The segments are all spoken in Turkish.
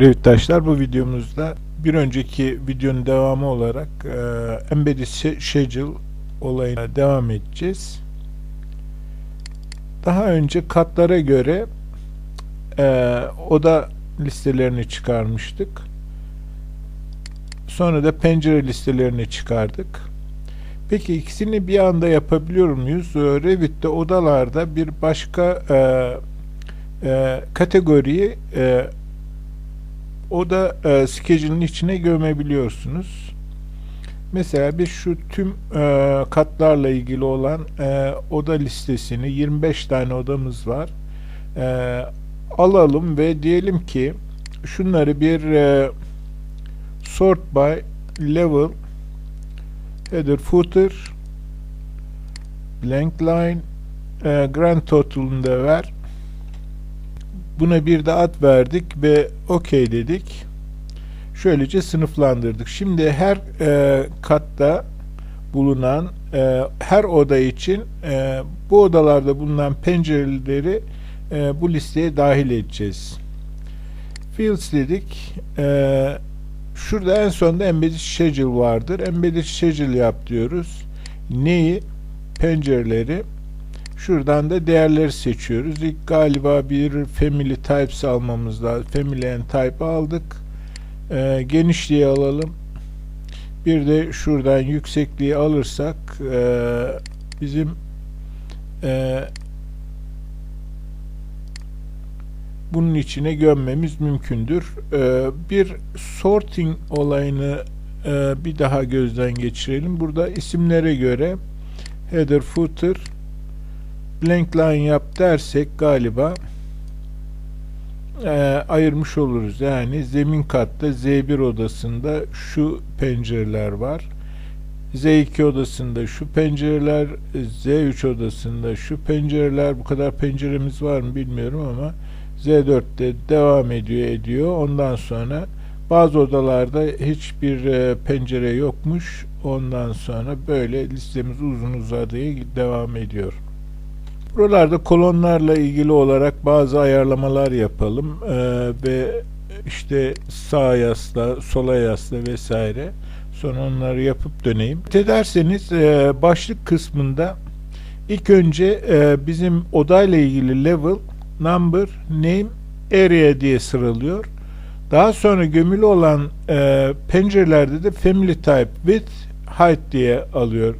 Revitaşlar bu videomuzda bir önceki videonun devamı olarak e, Embedded Sch- Schedule olayına devam edeceğiz. Daha önce katlara göre e, oda listelerini çıkarmıştık. Sonra da pencere listelerini çıkardık. Peki ikisini bir anda yapabiliyor muyuz? E, Revit'te odalarda bir başka e, e, kategoriyi e, o da e, schedule'ın içine gömebiliyorsunuz. Mesela biz şu tüm e, katlarla ilgili olan e, oda listesini 25 tane odamız var. E, alalım ve diyelim ki şunları bir e, sort by level header footer blank line e, grand total'ını da ver. Buna bir de ad verdik ve OK dedik. Şöylece sınıflandırdık. Şimdi her e, katta bulunan e, her oda için e, bu odalarda bulunan pencereleri e, bu listeye dahil edeceğiz. Fields dedik. E, şurada en sonda embedded schedule vardır. Embedded schedule yap diyoruz. Neyi? Pencereleri. Şuradan da değerleri seçiyoruz. İlk galiba bir family types almamız lazım. Family and type aldık. Ee, genişliği alalım. Bir de şuradan yüksekliği alırsak e, bizim e, bunun içine gömmemiz mümkündür. E, bir sorting olayını e, bir daha gözden geçirelim. Burada isimlere göre header, footer, blank line yap dersek galiba e, ayırmış oluruz. Yani zemin katta Z1 odasında şu pencereler var. Z2 odasında şu pencereler, Z3 odasında şu pencereler, bu kadar penceremiz var mı bilmiyorum ama Z4'te devam ediyor ediyor. Ondan sonra bazı odalarda hiçbir e, pencere yokmuş. Ondan sonra böyle listemiz uzun uzadıya devam ediyor. Buralarda kolonlarla ilgili olarak bazı ayarlamalar yapalım Ee, ve işte sağ yasla, sola yasla vesaire. Sonra onları yapıp döneyim. Ederseniz e, başlık kısmında ilk önce e, bizim odayla ilgili level, number, name, area diye sıralıyor. Daha sonra gömülü olan e, pencerelerde de family type, width, height diye alıyor.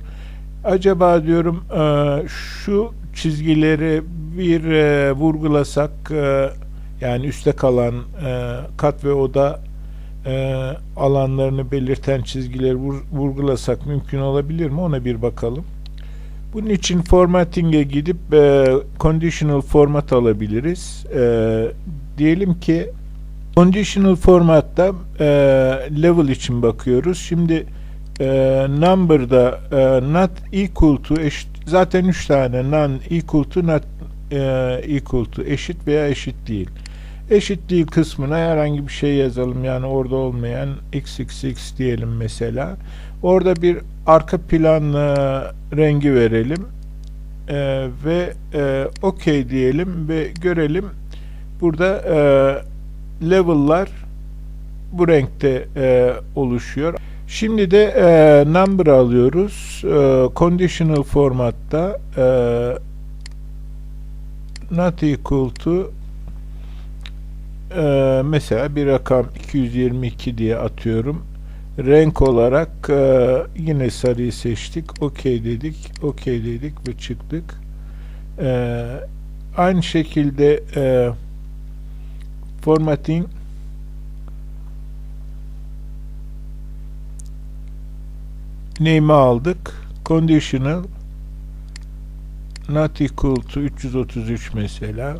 Acaba diyorum e, şu çizgileri bir e, vurgulasak e, yani üstte kalan e, kat ve oda e, alanlarını belirten çizgileri vur- vurgulasak mümkün olabilir mi? Ona bir bakalım. Bunun için formatting'e gidip e, conditional format alabiliriz. E, diyelim ki conditional formatta e, level için bakıyoruz. Şimdi e, number'da e, not equal to eşit zaten 3 tane non equal to not e, equal to eşit veya eşit değil. Eşit değil kısmına herhangi bir şey yazalım. Yani orada olmayan xxx diyelim mesela. Orada bir arka plan e, rengi verelim. E, ve e, OK diyelim ve görelim. Burada e, level'lar bu renkte e, oluşuyor. Şimdi de e, number alıyoruz. E, conditional formatta e, not equal to e, mesela bir rakam 222 diye atıyorum. Renk olarak e, yine sarıyı seçtik. OK dedik. OK dedik ve çıktık. E, aynı şekilde e, formatting name'i aldık. Conditional not equal to 333 mesela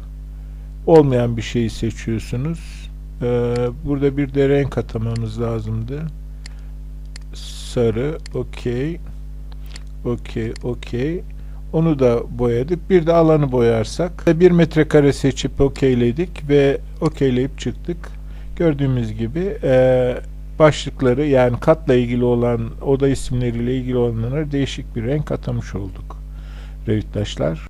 olmayan bir şeyi seçiyorsunuz. Ee, burada bir de renk atamamız lazımdı. Sarı, okey. Okey, okey. Onu da boyadık. Bir de alanı boyarsak. Bir metrekare seçip okeyledik ve okeyleyip çıktık. Gördüğümüz gibi eee başlıkları yani katla ilgili olan oda isimleriyle ilgili olanlara değişik bir renk atamış olduk. Revittaşlar.